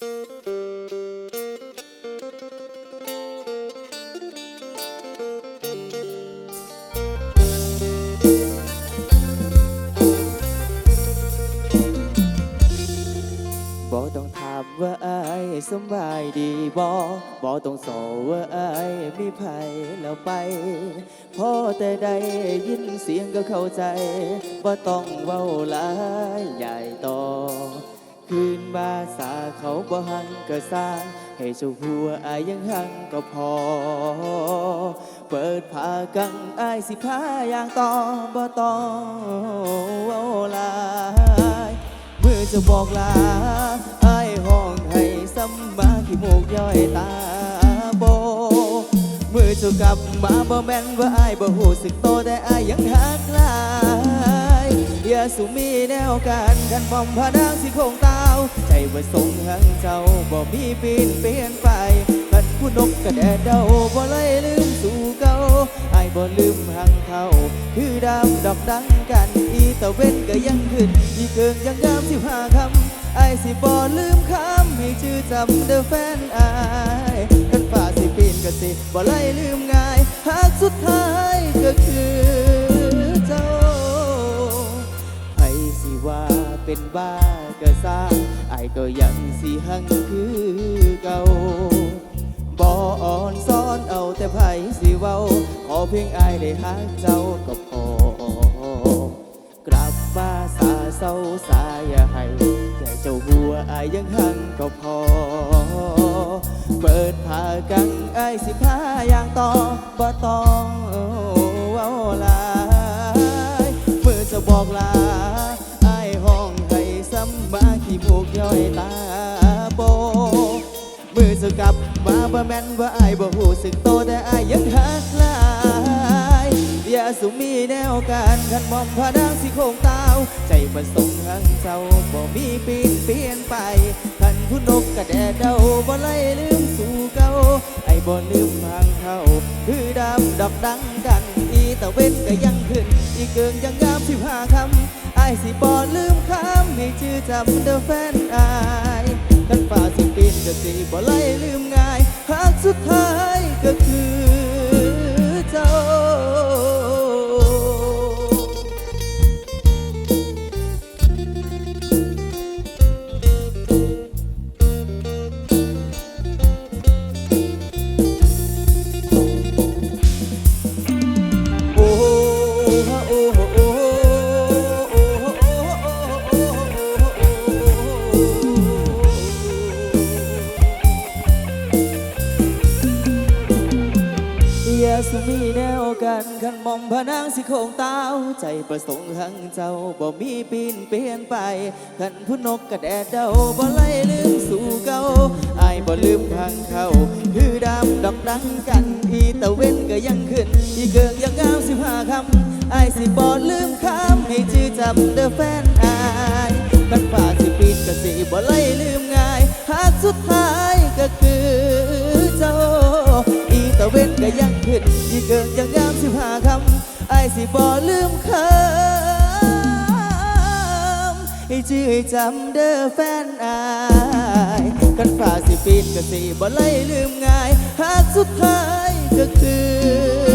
บ่ต้องถามว่าอายสบายดีบ่บ่ต้องสอว่าอายมีไผแล้วไปพอแต่ได้ยินเสียงก็เข้าใจบ่ต้องเว้าหลายใหญ่โต คืนมาสาเขาบ่หังก็สร้าง ให้เจ้าหัวอายยังหังก็พอ เปิดผ้ากังอายสิพาอย่างต่อบ่ต้องเว้าลายเมื่อจะบอกลาไอ้ายห้องให้ซ้ำมาขี้มูกย่อยตาโบเมื่อจะกลับมาบ่แม่นว่าไอ้ายบ่หูสึกโตแต่อ้ายยังหักลาย อย่าสุมีแนวการกันบอมพานางสิคงต้าใจว่าทรงหังเจ้าบ่มีปีนเปลี่ยนไปกันผู้นกกระแดดเดาบ่เลยลืมสู่เก่าไอ้บ่ลืมหังเขาคือดำดอกดังกัน อีตะเว้นก็ยังขึ้นอีเกิงยังงามสิบห้าคำไอ้สิบ่ลืมคำให้ชื่อจำเดอแฟนอายกันฝ่าสิปีนก็สิบ่ไล่ลืมง่ายหากสุดท้ายก็คือ เป็นบ้าก็สร้างไอ้ก็ยังสิหังคือเก่าบ่อ่อนซ้อนเอาแต่ไผสิเว้า ขอเพียงไอายได้หักเจ้าก็พอกลับมาสาเศร้าสายอย่าให้แค่เจ้าหัวไอายยังหังก็พอ เปิดผ้ากังไอายสิพาอย่างต่อบ่ต้องเว้าลายเมื่อจะบอกลา กย่อยตาโบ มือจะกลับมาบ่แม่นว่าอายบ่หูสึกโตแต่อายยังหักหลายอย่าสุมีแนวการขันมอมพานางสิโคงเต้าใจประสงค์หังเจ้าบ่มีปีนเปลี่ยนไปขันผู้นกกระแดดเดาบ่ไล่ลืมสู่เก่าไอ้บ่ลืมห่างเขาคือดำดอกดังกัน อีตะเว้นก็ยังขึ้น อีเกิงยังงามสิบห้าคำไอ้ายสิบ่ลืมคำให้ชื่อจำเดอแฟนอายกันฝ่าสิปีนก็สิบ่ไล่ลืมง่ายหากสุดท้ายก็คือเจ้าโอ้ กันขันมอมพนางสิโคงเต้าใจประสงค์หังเจ้าบ่มีปีนเปลี่ยนไปขันผู้นกกระแดดเดาบ่ไล่ลืมสู่เก่าอายบ่ลืมทางเขาคือดำดอกดังกันอีตะเว้นก็ยังขึ้น อีเกิงยังงามสิบห้าคำไอายสิบ่ลืมคำให้ชื่อจำเด้อแฟนอายกันฝ่าสิปีนก็สิบ่ไล่ลืมง่ายหากสุด นก็ยังขึ้นอีเกิดยังงามสิบห้าคำไอสิบ่ลืมคำให้ชื่อจำเด้อแฟนอายกันฝ่าสิปีนก็สิบ่ไล่ลืมง่าย หากสุดท้ายก็คือ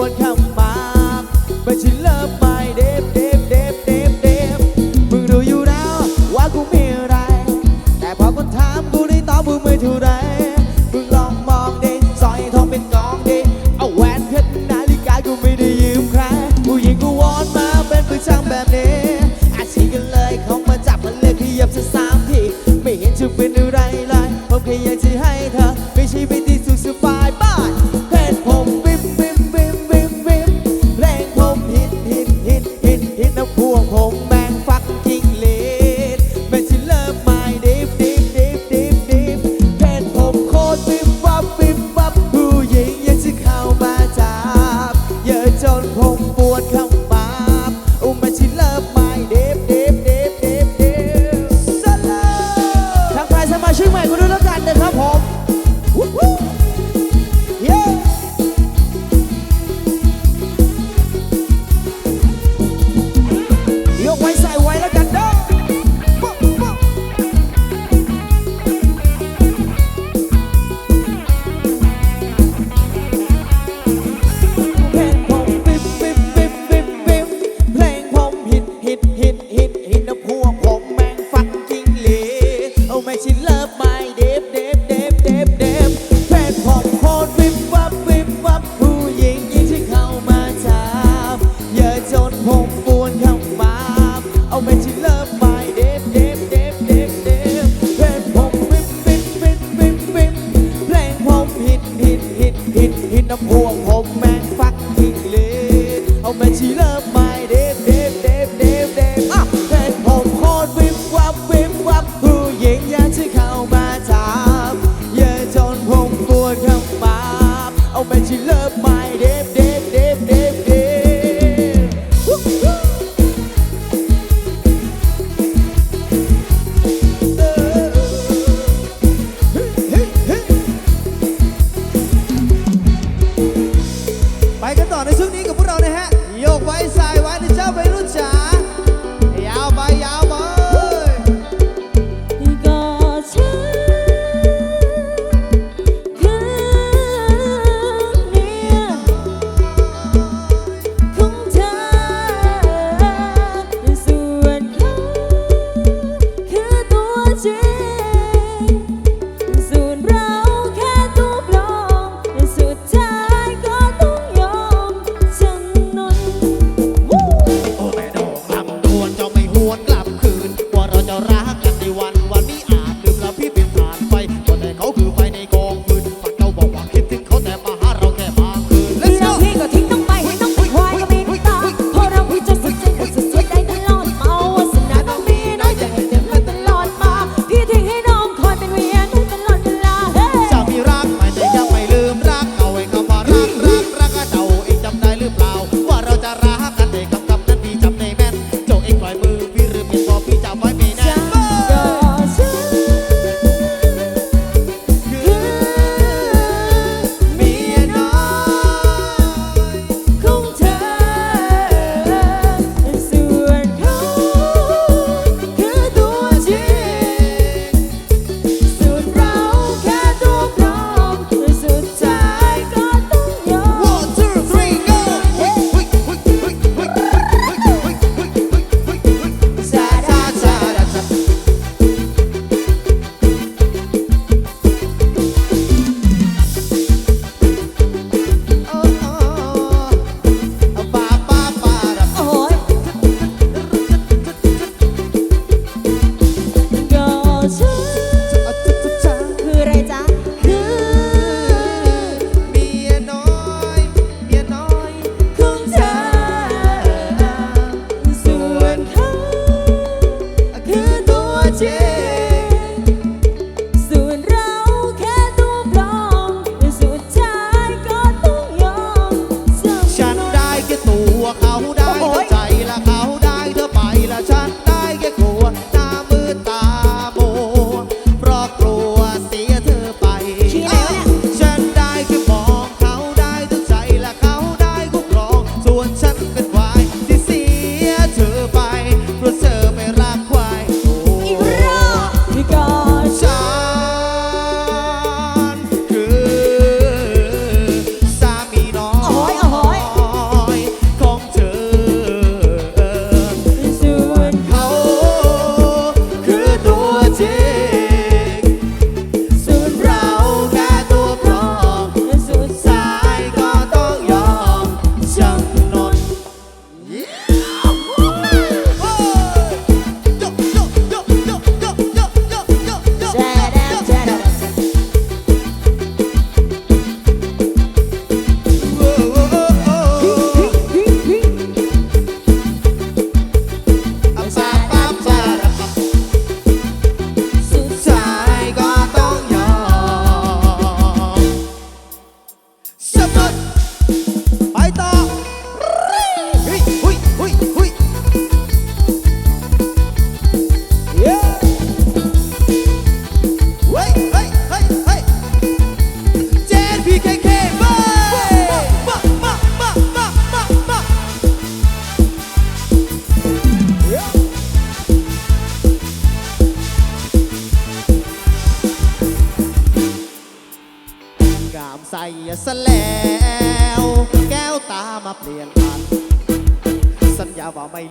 ควรทำบาปไม่ใช่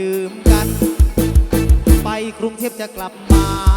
ดื่มกัน ไปกรุงเทพจะกลับมา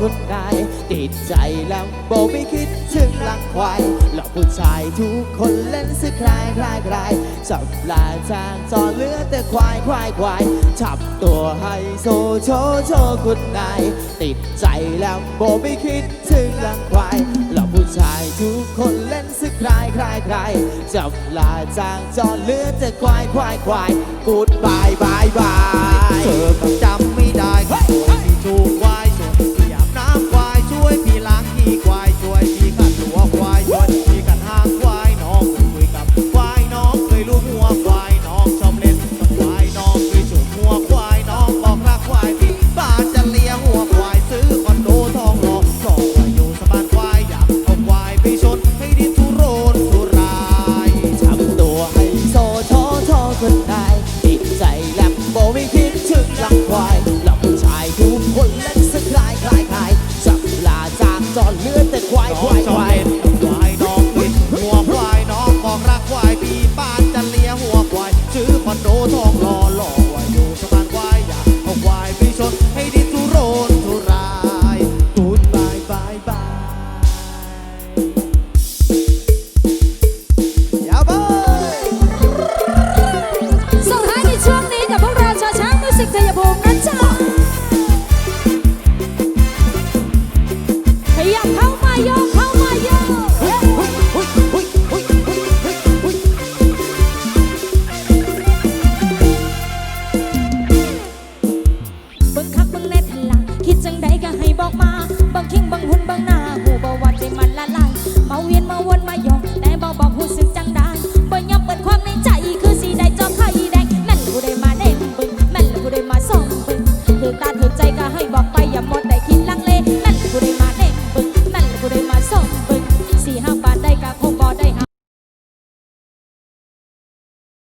คนไหติดใจแล้วบอกไม่คิดถึงหลังควายหลอกผู้ชายทุกคนเล่นสึกคลายคลายคลายจับลาจางจอเลือแต่ควายควายควายจับตัวให้โซโชโชคนไหนติดใจแล้วบอกไม่คิดถึงหลังควายหลอกผู้ชายทุกคนเล่นสึกคลายคลายคลายจับลาจางจอเลือแต่ควายควายควายกูดบายบายบายเธอจำไม่ได้